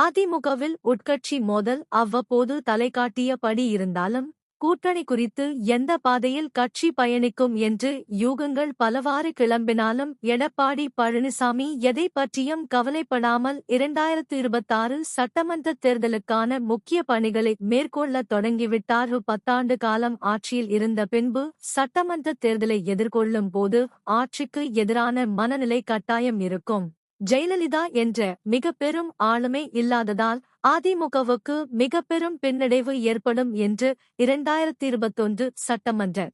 அதிமுகவில் உட்கட்சி மோதல் அவ்வப்போது தலைகாட்டியபடி இருந்தாலும் கூட்டணி குறித்து எந்த பாதையில் கட்சி பயணிக்கும் என்று யூகங்கள் பலவாறு கிளம்பினாலும் எடப்பாடி பழனிசாமி எதை பற்றியும் கவலைப்படாமல் இரண்டாயிரத்து இருபத்தாறு சட்டமன்ற தேர்தலுக்கான முக்கிய பணிகளை மேற்கொள்ளத் தொடங்கிவிட்டார். பத்தாண்டு காலம் ஆட்சியில் இருந்த பின்பு சட்டமன்ற தேர்தலை எதிர்கொள்ளும் போது ஆட்சிக்கு எதிரான மனநிலை கட்டாயம் இருக்கும். ஜெயலலிதா என்ற மிக பெரும் ஆளுமை இல்லாததால் அதிமுகவுக்கு மிக பெரும் பின்னடைவு ஏற்படும் என்று இரண்டாயிரத்தி இருபத்தொன்று சட்டமன்ற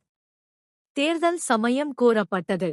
தேர்தல் சமயம் கூறப்பட்டது.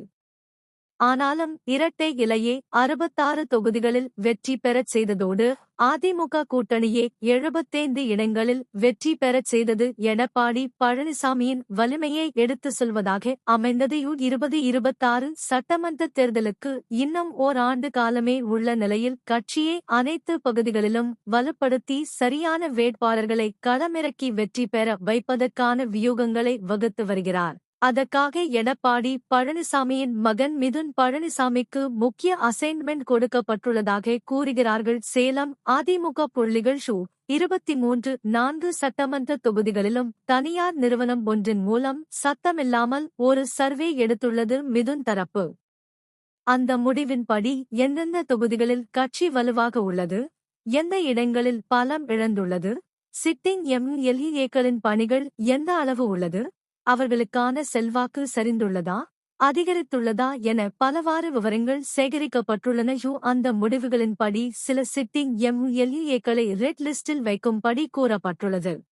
ஆனாலும் இரட்டை இலையே அறுபத்தாறு தொகுதிகளில் வெற்றி பெறச் செய்ததோடு அதிமுக கூட்டணியே எழுபத்தைந்து இடங்களில் வெற்றி பெறச் செய்தது எடப்பாடி பழனிசாமியின் வலிமையை எடுத்து சொல்வதாக அமைந்தது. இருபது இருபத்தாறு சட்டமன்ற தேர்தலுக்கு இன்னும் ஓராண்டு காலமே உள்ள நிலையில் கட்சியை அனைத்து பகுதிகளிலும் வலுப்படுத்தி சரியான வேட்பாளர்களை களமிறக்கி வெற்றி பெற வைப்பதற்கான வியூகங்களை வகுத்து வருகிறார். அதற்காக எடப்பாடி பழனிசாமியின் மகன் மிதுன் பழனிசாமிக்கு முக்கிய அசைன்மெண்ட் கொடுக்கப்பட்டுள்ளதாக கூறுகிறார்கள். சேலம் அதிமுக புள்ளிகள் ஷூ. இருபத்தி மூன்று நான்கு சட்டமன்ற தொகுதிகளிலும் தனியார் நிறுவனம் ஒன்றின் மூலம் சத்தமில்லாமல் ஒரு சர்வே எடுத்துள்ளது மிதுன் தரப்பு. அந்த முடிவின்படி எந்தெந்த தொகுதிகளில் கட்சி வலுவாக உள்ளது? எந்த இடங்களில் பலம் இழந்துள்ளது? சிட்டிங் எம்எல்ஏக்களின் பணிகள் எந்த அளவு உள்ளது? அவர்களுக்கான செல்வாக்கு சரிந்துள்ளதா? அதிகரித்துள்ளதா என பலவாறு விவரங்கள் சேகரிக்கப்பட்டுள்ளன. யூ அந்த முடிவுகளின்படி சில சிட்டிங் எம்எல்ஏக்களை ரெட் லிஸ்டில் வைக்கும்படி கூறப்பட்டுள்ளது.